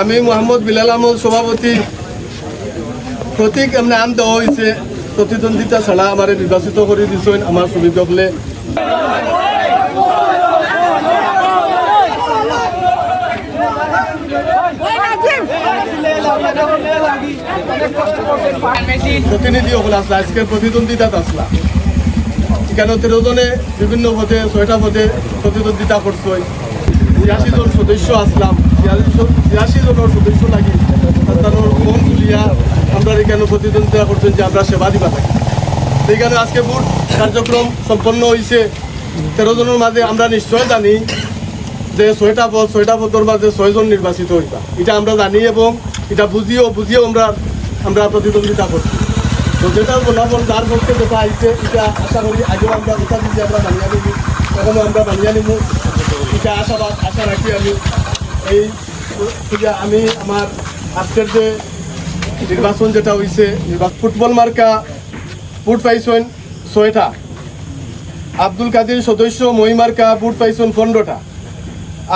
আমি মোহাম্মদ বিলাল আহমদ সভাপতি। প্রতীক এমনি আম দেওয়া হয়েছে প্রতিদ্বন্দ্বিতা ছাড়া আমার নির্বাচিত করে দিচ্ছেন আমার সকলে প্রতিনিধি সকল আসলা, আজকে প্রতিদ্বন্দ্বিতাত আসলা। কেন তেরো জনে বিভিন্ন পদে, ছয়টা পদে প্রতিদ্বন্দ্বিতা করছে। ছিয়াশি জন সদস্য আসলাম। ছিয়াশি জন- ছিয়াশি জনের সদস্য লাগি। আমরা এখানে প্রতিদ্বন্দ্বিতা করছেন যে আমরা সেবা দিবা থাকি সেইখানে আজকে ভোট কার্যক্রম সম্পন্ন হয়েছে তেরো জনের আমরা নিশ্চয় জানি যে ছয়টা পদ ছয়টা পদের মাঝে ছয়জন নির্বাচিত হইবা। এটা আমরা জানি এবং এটা বুঝিও বুঝিও আমরা আমরা প্রতিদ্বন্দ্বিতা করছি। তো যেটা ফলাফল যার পক্ষে যেটা আইছে এটা আশা করি আগেও আমরা কথা দিচ্ছি আমরা বানিয়ে নিব। এখনও আমরা বানিয়ে নিব। এটা আশাবাদ, আশা রাখি আমি। এই থেকে আমি আমার আজকের যে নির্বাচন যেটা হয়েছে ফুটবল মার্কা বুট পাইছেন ছয়টা। আব্দুল কাদির সদস্য মহিমার্কা বুট পাইছেন পনেরোটা।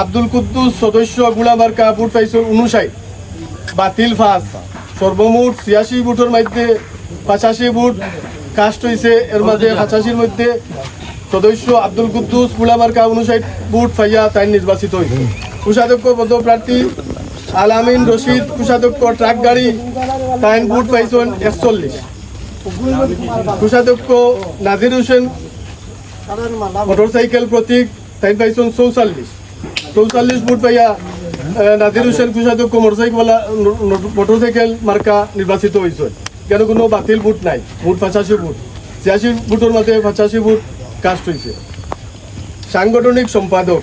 আব্দুল কুদ্দুস সদস্য গুলামার্কা বুট পাইছেন উনষাট। বাতিল ফাঁস। সর্বমোট ছিয়াশি বুটের মধ্যে পঁচাশি বুট কাস্ট হয়েছে এর মধ্যে পঁচাশির মধ্যে সদস্য আব্দুল কুদ্দুস গুলামার্কা উনষাট বুট ফাইয়া তাই নির্বাচিত হয়েছে কোষাধ্যক্ষ পদপ্রার্থী আলামিন রশিদ, কোষাধ্যক্ষ ট্রাক গাড়ি তাইন বুট পাইছেন একচল্লিশ। কোষাধ্যক্ষ নাজির হোসেন, মোটরসাইকেল প্রতীক তাই পাইছেন চৌচল্লিশ। চৌচল্লিশ ফুট পাইয়া নাজির হোসেন, কোষাধ্যক্ষ মোটরসাইকেল মোটরসাইকেল মার্কা নির্বাচিত হয়েছে কেন কোনো বাতিল বুট নাই, বুট পঁচাশি বুট। ছিয়াশি ফুটের মধ্যে পঁচাশি ফুট কাস্ট হয়েছে সাংগঠনিক সম্পাদক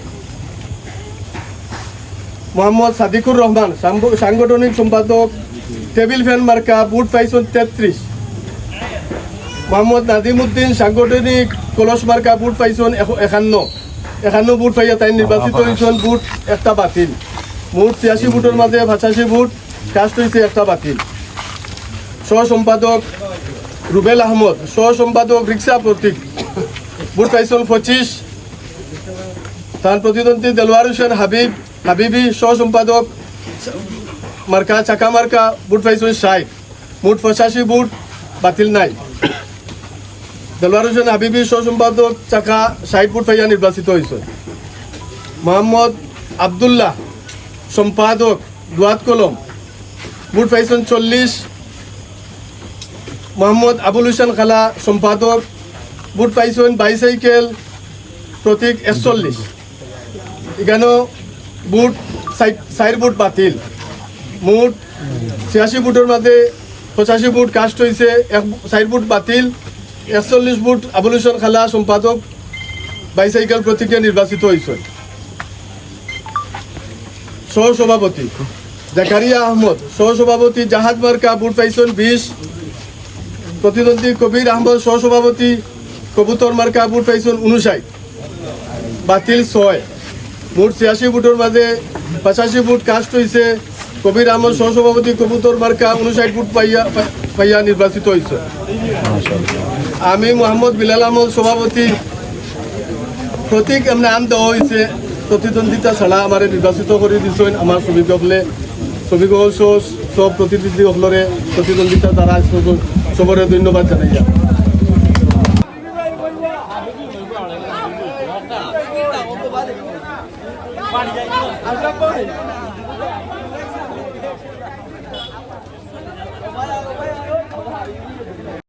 মোহাম্মদ সাদিকুর রহমান সাংগঠনিক সম্পাদক টেবিল ফ্যান মার্কা বুট পাইছেন তেত্রিশ। মোহাম্মদ নাদিম উদ্দিন সাংগঠনিক কলস মার্কা বুট পাইছেন একান্ন। একান্ন বুট পাইয়া তাই নির্বাচিত হয়েছেন বুট একটা বাতিল। মুঠ ছিয়াশি বুটের মাঝে পঁচাশি বুট কাস্ট হয়েছে একটা বাতিল। সহ সম্পাদক রুবেল আহমদ সহ সম্পাদক রিক্সা প্রতীক। বুট পাইছেন পঁচিশ। তার প্রতিদ্বন্দ্বী দেলোয়ার হোসেন হাবিব হাবিবি সহ সম্পাদক মার্কা চাকা মার্কা বুট পাইছেন ষাট মুঠ পঁচাশি বুট বাতিল নাই দেলোয়ার হোসেন হাবিবি সহ চাকা ষাট ফুট পাইয়া নির্বাচিত হয়েছে মোহাম্মদ আবদুল্লাহ সম্পাদক দুয়াত কলম বুট পাইছেন চল্লিশ মোহাম্মদ আবুল হোসেন খালা সম্পাদক বুট পাইছেন বাইসাইকেল প্রতীক একচল্লিশ এখানেও বুট চার বুট বাতিল। মুঠ ছিয়াশি ফুটের মাঝে পঁচাশি বুট কাস্ট হয়েছে এক চার ফুট বাতিল, একচল্লিশ বুট আবুল হোসেন খালা সম্পাদক বাইসাইকেল প্রতীকে নির্বাচিত হয়েছে সহসভাপতি জাকারিয়া আহমদ, সহসভাপতি জাহাজ মার্কা বুট পাইছেন বিশ। প্রতিদ্বন্দ্বী কবির আহমদ, সহসভাপতি কবুতর মার্কা বুট পাইছেন উনষাট বাতিল ছয়। মোট ছিয়াশি ফুটের মাঝে পঁচাশি ফুট কাস্ট হয়েছে কবির আহমদ সহসভাপতি কবুতর মার্কা উনষাট ফুট পাইয়া পাইয়া নির্বাচিত হয়েছে আমি মোহাম্মদ বিলাল আহমদ সভাপতি। প্রতীক এমনি আম দেওয়া হয়েছে প্রতিদ্বন্দ্বিতা ছাড়া আমার নির্বাচিত করে দিচ্ছেন আমার শ্রমিক সকলে শ্রমিক সব প্রতিনিধি সকলরে প্রতিদ্বন্দ্বিতা দ্বারা সবরে ধন্যবাদ জানাই પાણી જાય.